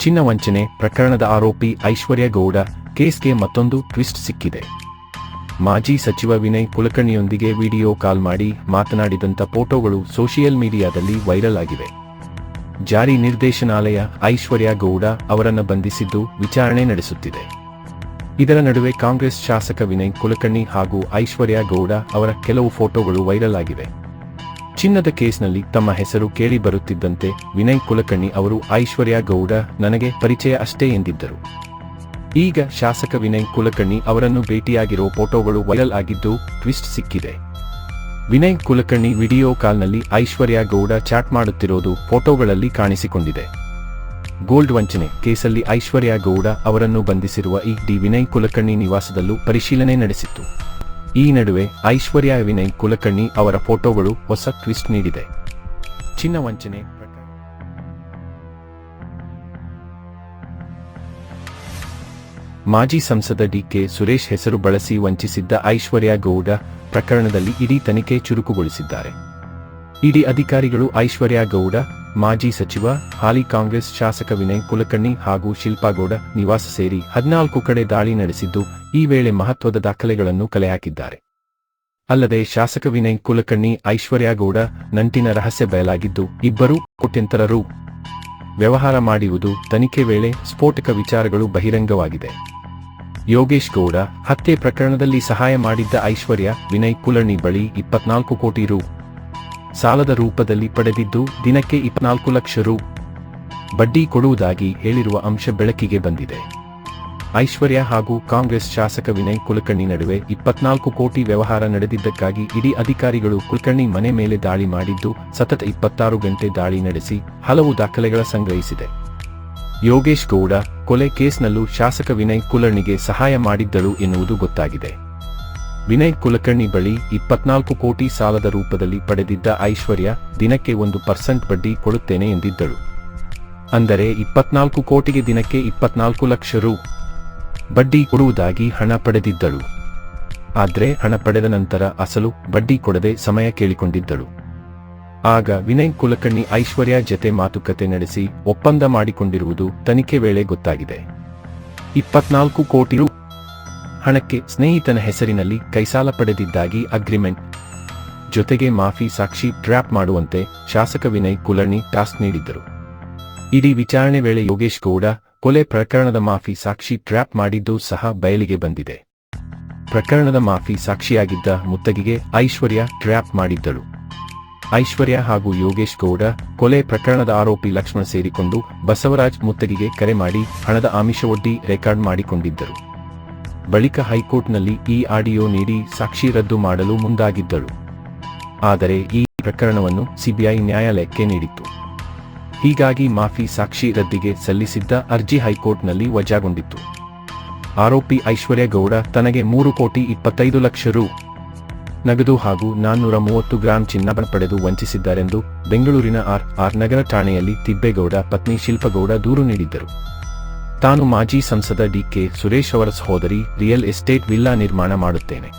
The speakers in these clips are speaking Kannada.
ಚಿನ್ನ ವಂಚನೆ ಪ್ರಕರಣದ ಆರೋಪಿ ಐಶ್ವರ್ಯ ಗೌಡ ಕೇಸ್ಗೆ ಮತ್ತೊಂದು ಟ್ವಿಸ್ಟ್ ಸಿಕ್ಕಿದೆ. ಮಾಜಿ ಸಚಿವ ವಿನಯ್ ಕುಲಕರ್ಣಿಯೊಂದಿಗೆ ವಿಡಿಯೋ ಕಾಲ್ ಮಾಡಿ ಮಾತನಾಡಿದಂಥ ಫೋಟೋಗಳು ಸೋಷಿಯಲ್ ಮೀಡಿಯಾದಲ್ಲಿ ವೈರಲ್ ಆಗಿವೆ. ಜಾರಿ ನಿರ್ದೇಶನಾಲಯ ಐಶ್ವರ್ಯ ಗೌಡ ಅವರನ್ನು ಬಂಧಿಸಿದ್ದು ವಿಚಾರಣೆ ನಡೆಸುತ್ತಿದೆ. ಇದರ ನಡುವೆ ಕಾಂಗ್ರೆಸ್ ಶಾಸಕ ವಿನಯ್ ಕುಲಕರ್ಣಿ ಹಾಗೂ ಐಶ್ವರ್ಯ ಗೌಡ ಅವರ ಕೆಲವು ಫೋಟೋಗಳು ವೈರಲ್ ಆಗಿವೆ. ಚಿನ್ನದ ಕೇಸ್ನಲ್ಲಿ ತಮ್ಮ ಹೆಸರು ಕೇಳಿ ಬರುತ್ತಿದ್ದಂತೆ ವಿನಯ್ ಕುಲಕರ್ಣಿ ಅವರು ಐಶ್ವರ್ಯ ಗೌಡ ನನಗೆ ಪರಿಚಯ ಅಷ್ಟೇ ಎಂದಿದ್ದರು. ಈಗ ಶಾಸಕ ವಿನಯ್ ಕುಲಕರ್ಣಿ ಅವರನ್ನು ಭೇಟಿಯಾಗಿರೋ ಫೋಟೋಗಳು ವೈರಲ್ ಆಗಿದ್ದು ಟ್ವಿಸ್ಟ್ ಸಿಕ್ಕಿದೆ. ವಿನಯ್ ಕುಲಕರ್ಣಿ ವಿಡಿಯೋ ಕಾಲ್ನಲ್ಲಿ ಐಶ್ವರ್ಯ ಗೌಡ ಚಾಟ್ ಮಾಡುತ್ತಿರೋದು ಫೋಟೋಗಳಲ್ಲಿ ಕಾಣಿಸಿಕೊಂಡಿದೆ. ಗೋಲ್ಡ್ ವಂಚನೆ ಕೇಸಲ್ಲಿ ಐಶ್ವರ್ಯ ಗೌಡ ಅವರನ್ನು ಬಂಧಿಸಿರುವ ಈ ಡಿ ವಿನಯ್ ಕುಲಕರ್ಣಿ ನಿವಾಸದಲ್ಲೂ ಪರಿಶೀಲನೆ ನಡೆಸಿತ್ತು. ಈ ನಡುವೆ ಐಶ್ವರ್ಯ ವಿನಯ್ ಕುಲಕರ್ಣಿ ಅವರ ಫೋಟೋಗಳು ಹೊಸ ಟ್ವಿಸ್ಟ್ ನೀಡಿದೆ. ಚಿನ್ನ ವಂಚನೆ ಮಾಜಿ ಸಂಸದ ಡಿಕೆ ಸುರೇಶ್ ಹೆಸರು ಬಳಸಿ ವಂಚಿಸಿದ್ದ ಐಶ್ವರ್ಯ ಗೌಡ ಪ್ರಕರಣದಲ್ಲಿ ಇಡೀ ತನಿಖೆ ಚುರುಕುಗೊಳಿಸಿದ್ದಾರೆ. ಇಡಿ ಅಧಿಕಾರಿಗಳು ಐಶ್ವರ್ಯ ಗೌಡ ಮಾಜಿ ಸಚಿವ, ಹಾಲಿ ಕಾಂಗ್ರೆಸ್ ಶಾಸಕ ವಿನಯ್ ಕುಲಕರ್ಣಿ ಹಾಗೂ ಶಿಲ್ಪಾಗೌಡ ನಿವಾಸ ಸೇರಿ ಹದಿನಾಲ್ಕು ಕಡೆ ದಾಳಿ ನಡೆಸಿದ್ದು, ಈ ವೇಳೆ ಮಹತ್ವದ ದಾಖಲೆಗಳನ್ನು ಕಲೆಹಾಕಿದ್ದಾರೆ. ಅಲ್ಲದೆ ಶಾಸಕ ವಿನಯ್ ಕುಲಕರ್ಣಿ, ಐಶ್ವರ್ಯ ಗೌಡ, ನಂಟಿನ ರಹಸ್ಯ ಬಯಲಾಗಿದ್ದು, ಇಬ್ಬರೂ ಕೋಟ್ಯಂತರ ರು ವ್ಯವಹಾರ ಮಾಡಿರುವುದು ತನಿಖೆ ವೇಳೆ ಸ್ಫೋಟಕ ವಿಚಾರಗಳು ಬಹಿರಂಗವಾಗಿದೆ. ಯೋಗೇಶ್ ಗೌಡ ಹತ್ಯೆ ಪ್ರಕರಣದಲ್ಲಿ ಸಹಾಯ ಮಾಡಿದ್ದ ಐಶ್ವರ್ಯ, ವಿನಯ್ ಕುಲರ್ಣಿ ಬಳಿ ಇಪ್ಪತ್ನಾಲ್ಕು ಕೋಟಿ ರು. ಸಾಲದ ರೂಪದಲ್ಲಿ ಪಡೆದಿದ್ದು ದಿನಕ್ಕೆ ಇಪ್ಪತ್ನಾಲ್ಕು ಲಕ್ಷ ರು. ಬಡ್ಡಿ ಕೊಡುವುದಾಗಿ ಹೇಳಿರುವ ಅಂಶ ಬೆಳಕಿಗೆ ಬಂದಿದೆ. ಐಶ್ವರ್ಯ ಹಾಗೂ ಕಾಂಗ್ರೆಸ್ ಶಾಸಕ ವಿನಯ್ ಕುಲಕರ್ಣಿ ನಡುವೆ ಇಪ್ಪತ್ನಾಲ್ಕು ಕೋಟಿ ವ್ಯವಹಾರ ನಡೆದಿದ್ದಕ್ಕಾಗಿ ಇಡೀ ಅಧಿಕಾರಿಗಳು ಕುಲಕರ್ಣಿ ಮನೆ ಮೇಲೆ ದಾಳಿ ಮಾಡಿದ್ದು ಸತತ ಇಪ್ಪತ್ತಾರು ಗಂಟೆ ದಾಳಿ ನಡೆಸಿ ಹಲವು ದಾಖಲೆಗಳ ಸಂಗ್ರಹಿಸಿದೆ. ಯೋಗೇಶ್ ಗೌಡ ಕೊಲೆ ಕೇಸ್ನಲ್ಲೂ ಶಾಸಕ ವಿನಯ್ ಕುಲರ್ಣಿಗೆ ಸಹಾಯ ಮಾಡಿದ್ದರು ಎನ್ನುವುದು ಗೊತ್ತಾಗಿದೆ. ವಿನಯ್ ಕುಲಕರ್ಣಿ ಬಳಿ ಇಪ್ಪತ್ನಾಲ್ಕು ಕೋಟಿ ಸಾಲದ ರೂಪದಲ್ಲಿ ಪಡೆದಿದ್ದ ಐಶ್ವರ್ಯ ದಿನಕ್ಕೆ ಒಂದು ಪರ್ಸೆಂಟ್ ಬಡ್ಡಿ ಕೊಡುತ್ತೇನೆ ಎಂದಿದ್ದಳು. ಅಂದರೆ ಇಪ್ಪತ್ನಾಲ್ಕು ಕೋಟಿಗೆ ದಿನಕ್ಕೆ ಇಪ್ಪತ್ನಾಲ್ಕು ಲಕ್ಷ ರು ಬಡ್ಡಿ ಕೊಡುವುದಾಗಿ ಹಣ ಪಡೆದಿದ್ದಳು. ಆದರೆ ಹಣ ಪಡೆದ ನಂತರ ಅಸಲು ಬಡ್ಡಿ ಕೊಡದೆ ಸಮಯ ಕೇಳಿಕೊಂಡಿದ್ದಳು. ಆಗ ವಿನಯ್ ಕುಲಕರ್ಣಿ ಐಶ್ವರ್ಯ ಜತೆ ಮಾತುಕತೆ ನಡೆಸಿ ಒಪ್ಪಂದ ಮಾಡಿಕೊಂಡಿರುವುದು ತನಿಖೆ ವೇಳೆ ಗೊತ್ತಾಗಿದೆ. ಇಪ್ಪತ್ನಾಲ್ಕು ಕೋಟಿ ರು ಹಣಕ್ಕೆ ಸ್ನೇಹಿತನ ಹೆಸರಿನಲ್ಲಿ ಕೈಸಾಲ ಪಡೆದಿದ್ದಾಗಿ ಅಗ್ರಿಮೆಂಟ್. ಜೊತೆಗೆ ಮಾಫಿ ಸಾಕ್ಷಿ ಟ್ರ್ಯಾಪ್ ಮಾಡುವಂತೆ ಶಾಸಕ ವಿನಯ್ ಕುಲರ್ಣಿ ಟಾಸ್ಕ್ ನೀಡಿದ್ದರು. ಇಡೀ ವಿಚಾರಣೆ ವೇಳೆ ಯೋಗೇಶ್ ಗೌಡ ಕೊಲೆ ಪ್ರಕರಣದ ಮಾಫಿ ಸಾಕ್ಷಿ ಟ್ರ್ಯಾಪ್ ಮಾಡಿದ್ದು ಸಹ ಬಯಲಿಗೆ ಬಂದಿದೆ. ಪ್ರಕರಣದ ಮಾಫಿ ಸಾಕ್ಷಿಯಾಗಿದ್ದ ಮುತ್ತಗಿಗೆ ಐಶ್ವರ್ಯ ಟ್ರ್ಯಾಪ್ ಮಾಡಿದ್ದಳು ಐಶ್ವರ್ಯ ಹಾಗೂ ಯೋಗೇಶ್ ಗೌಡ ಕೊಲೆ ಪ್ರಕರಣದ ಆರೋಪಿ ಲಕ್ಷ್ಮಣ್ ಸೇರಿಕೊಂಡು ಬಸವರಾಜ್ ಮುತ್ತಗಿಗೆ ಕರೆ ಮಾಡಿ ಹಣದ ಆಮಿಷವೊಡ್ಡಿ ರೆಕಾರ್ಡ್ ಮಾಡಿಕೊಂಡಿದ್ದರು. ಬಳಿಕ ಹೈಕೋರ್ಟ್ನಲ್ಲಿ ಈ ಆಡಿಯೋ ನೀಡಿ ಸಾಕ್ಷಿ ರದ್ದು ಮಾಡಲು ಮುಂದಾಗಿದ್ದಳು ಆದರೆ ಈ ಪ್ರಕರಣವನ್ನು ಸಿಬಿಐ ನ್ಯಾಯಾಲಯಕ್ಕೆ ನೀಡಿತ್ತು. ಹೀಗಾಗಿ ಮಾಫಿ ಸಾಕ್ಷಿ ರದ್ದಿಗೆ ಸಲ್ಲಿಸಿದ್ದ ಅರ್ಜಿ ಹೈಕೋರ್ಟ್ನಲ್ಲಿ ವಜಾಗೊಂಡಿತ್ತು. ಆರೋಪಿ ಐಶ್ವರ್ಯ ಗೌಡ ತನಗೆ ಮೂರು ಕೋಟಿ ಇಪ್ಪತ್ತೈದು ಲಕ್ಷ ರು ನಗದು ಹಾಗೂ ನಾನ್ನೂರ ಮೂವತ್ತು ಗ್ರಾಂ ಚಿನ್ನ ಪಡೆದು ವಂಚಿಸಿದ್ದಾರೆಂದು ಬೆಂಗಳೂರಿನ ಆರ್ ಆರ್ ನಗರ ಠಾಣೆಯಲ್ಲಿ ತಿಬ್ಬೇಗೌಡ ಪತ್ನಿ ಶಿಲ್ಪಗೌಡ ದೂರು ನೀಡಿದ್ದರು. ತಾನು ಮಾಜಿ ಸಂಸದ ಡಿ ಕೆ ಸುರೇಶ್ ಅವರ ಸಹೋದರಿ ರಿಯಲ್ ಎಸ್ಟೇಟ್ ವಿಲ್ಲಾ ನಿರ್ಮಾಣ ಮಾಡುತ್ತೇನೆ.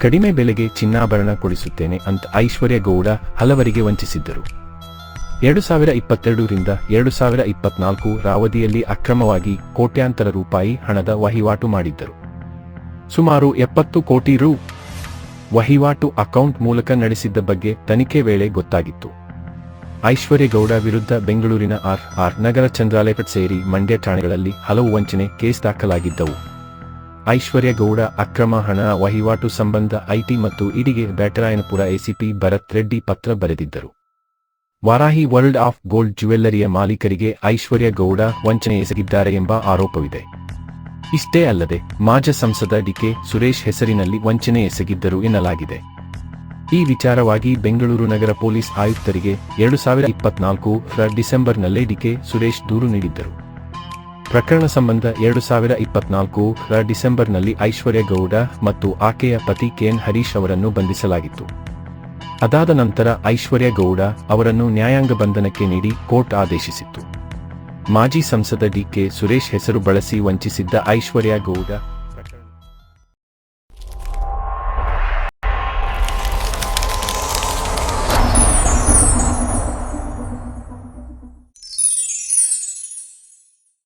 ಕಡಿಮೆ ಬೆಲೆಗೆ ಚಿನ್ನಾಭರಣ ಕೊಡಿಸುತ್ತೇನೆ ಅಂತ ಐಶ್ವರ್ಯ ಗೌಡ ಹಲವರಿಗೆ ವಂಚಿಸಿದ್ದರು. ಎರಡು ಸಾವಿರ ಇಪ್ಪತ್ತೆರಡರಿಂದ ಎರಡು ಸಾವಿರ ಇಪ್ಪತ್ನಾಲ್ಕು ರಾವಧಿಯಲ್ಲಿ ಅಕ್ರಮವಾಗಿ ಕೋಟ್ಯಾಂತರ ರೂಪಾಯಿ ಹಣದ ವಹಿವಾಟು ಮಾಡಿದ್ದರು. ಸುಮಾರು ಎಪ್ಪತ್ತು ಕೋಟಿ ರು ವಹಿವಾಟು ಅಕೌಂಟ್ ಮೂಲಕ ನಡೆಸಿದ್ದ ಬಗ್ಗೆ ತನಿಖೆ ವೇಳೆ ಗೊತ್ತಾಗಿತ್ತು. ಐಶ್ವರ್ಯ ಗೌಡ ವಿರುದ್ಧ ಬೆಂಗಳೂರಿನ ಆರ್. ಆರ್. ನಗರ ಚಂದ್ರಾಲಯಪಟ್ ಸೇರಿ ಮಂಡ್ಯ ಠಾಣೆಗಳಲ್ಲಿ ಹಲವು ವಂಚನೆ ಕೇಸ್ ದಾಖಲಾಗಿದ್ದವು. ಐಶ್ವರ್ಯ ಗೌಡ ಅಕ್ರಮ ಹಣ, ವಹಿವಾಟು ಸಂಬಂಧ, ಐಟಿ ಮತ್ತು ಇಡಿಗೆ ಬ್ಯಾಟರಾಯನಪುರ ಎಸಿಪಿ ಭರತ್ ರೆಡ್ಡಿ ಪತ್ರ ಬರೆದಿದ್ದರು. ವಾರಾಹಿ ವರ್ಲ್ಡ್ ಆಫ್ ಗೋಲ್ಡ್ ಜ್ಯುವೆಲ್ಲರಿಯ ಮಾಲೀಕರಿಗೆ ಐಶ್ವರ್ಯ ಗೌಡ ವಂಚನೆ ಎಸಗಿದ್ದಾರೆ ಎಂಬ ಆರೋಪವಿದೆ. ಇಷ್ಟೇ ಅಲ್ಲದೆ ಮಾಜ ಸಂಸದ ಡಿಕೆ ಸುರೇಶ್ ಹೆಸರಿನಲ್ಲಿ ವಂಚನೆ ಎಸಗಿದ್ದರು ಎನ್ನಲಾಗಿದೆ. ಈ ವಿಚಾರವಾಗಿ ಬೆಂಗಳೂರು ನಗರ ಪೊಲೀಸ್ ಆಯುಕ್ತರಿಗೆ ಎರಡು ಸಾವಿರದ ಇಪ್ಪತ್ನಾಲ್ಕು ರ ಡಿಸೆಂಬರ್ನಲ್ಲೇ ಡಿಕೆ ಸುರೇಶ್ ದೂರು ನೀಡಿದ್ದರು. ಪ್ರಕರಣ ಸಂಬಂಧ ಎರಡು ಸಾವಿರ ಇಪ್ಪತ್ನಾಲ್ಕು ರ ಡಿಸೆಂಬರ್ನಲ್ಲಿ ಐಶ್ವರ್ಯ ಗೌಡ ಮತ್ತು ಆಕೆಯ ಪತಿ ಕೆಎನ್ ಹರೀಶ್ ಅವರನ್ನು ಬಂಧಿಸಲಾಗಿತ್ತು. ಅದಾದ ನಂತರ ಐಶ್ವರ್ಯ ಗೌಡ ಅವರನ್ನು ನ್ಯಾಯಾಂಗ ಬಂಧನಕ್ಕೆ ನೀಡಿ ಕೋರ್ಟ್ ಆದೇಶಿಸಿತ್ತು. ಮಾಜಿ ಸಂಸದ ಡಿಕೆ ಸುರೇಶ್ ಹೆಸರು ಬಳಸಿ ವಂಚಿಸಿದ್ದ ಐಶ್ವರ್ಯ ಗೌಡ